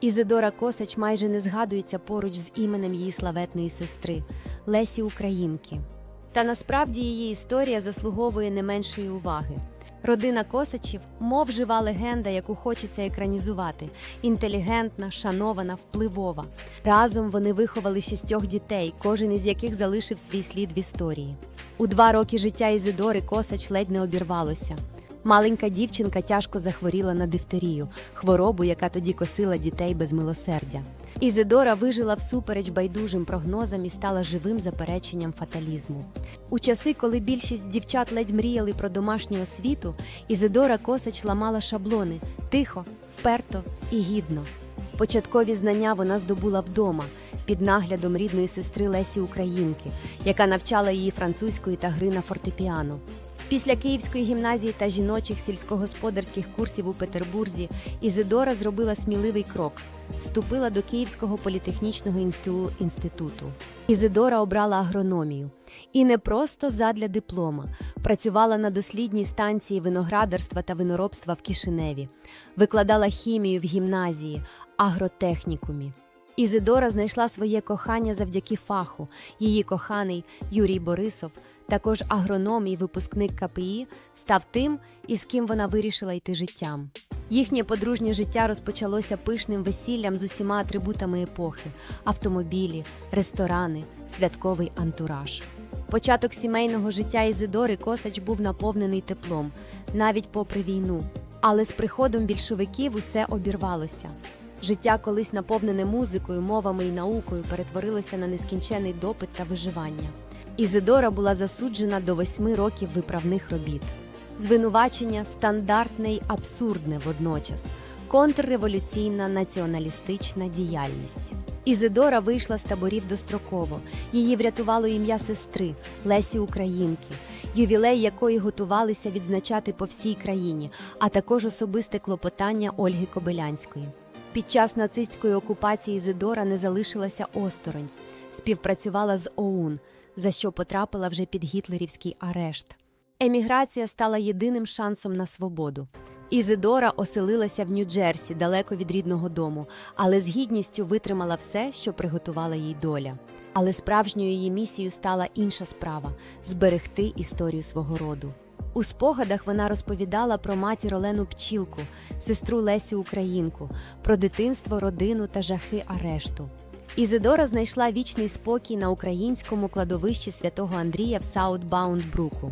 Ізидора Косач майже не згадується поруч з іменем її славетної сестри Лесі Українки. Та насправді її історія заслуговує не меншої уваги. Родина Косачів, мов жива легенда, яку хочеться екранізувати, інтелігентна, шанована, впливова. Разом вони виховали шістьох дітей, кожен із яких залишив свій слід в історії. У два роки життя Ізидори Косач ледь не обірвалося. Маленька дівчинка тяжко захворіла на дифтерію, хворобу, яка тоді косила дітей без милосердя. Ізидора вижила всупереч байдужим прогнозам і стала живим запереченням фаталізму. У часи, коли більшість дівчат ледь мріяли про домашню освіту, Ізидора Косач ламала шаблони тихо, вперто і гідно. Початкові знання вона здобула вдома під наглядом рідної сестри Лесі Українки, яка навчала її французької та гри на фортепіано. Після Київської гімназії та жіночих сільськогосподарських курсів у Петербурзі Ізидора зробила сміливий крок. Вступила до Київського політехнічного інституту. Ізидора обрала агрономію. І не просто задля диплома. Працювала на дослідній станції виноградарства та виноробства в Кишиневі, викладала хімію в гімназії, агротехнікумі. Ізидора знайшла своє кохання завдяки фаху. Її коханий Юрій Борисов, також агроном і випускник КПІ, став тим, із ким вона вирішила йти життям. Їхнє подружнє життя розпочалося пишним весіллям з усіма атрибутами епохи: автомобілі, ресторани, святковий антураж. Початок сімейного життя Ізидори Косач був наповнений теплом, навіть попри війну. Але з приходом більшовиків усе обірвалося. Життя, колись наповнене музикою, мовами і наукою, перетворилося на нескінчений допит та виживання. Ізидора була засуджена до восьми років виправних робіт. Звинувачення стандартне й абсурдне водночас. Контрреволюційна націоналістична діяльність. Ізидора вийшла з таборів достроково. Її врятувало ім'я сестри Лесі Українки, ювілей якої готувалися відзначати по всій країні, а також особисте клопотання Ольги Кобилянської. Під час нацистської окупації Ізидора не залишилася осторонь, співпрацювала з ОУН, за що потрапила вже під гітлерівський арешт. Еміграція стала єдиним шансом на свободу. Ізидора оселилася в Нью-Джерсі, далеко від рідного дому, але з гідністю витримала все, що приготувала їй доля. Але справжньою її місією стала інша справа зберегти історію свого роду. У спогадах вона розповідала про матір Олену Пчілку, сестру Лесю Українку, про дитинство, родину та жахи арешту. Ізидора знайшла вічний спокій на українському кладовищі святого Андрія в Саутбаунд-Бруку.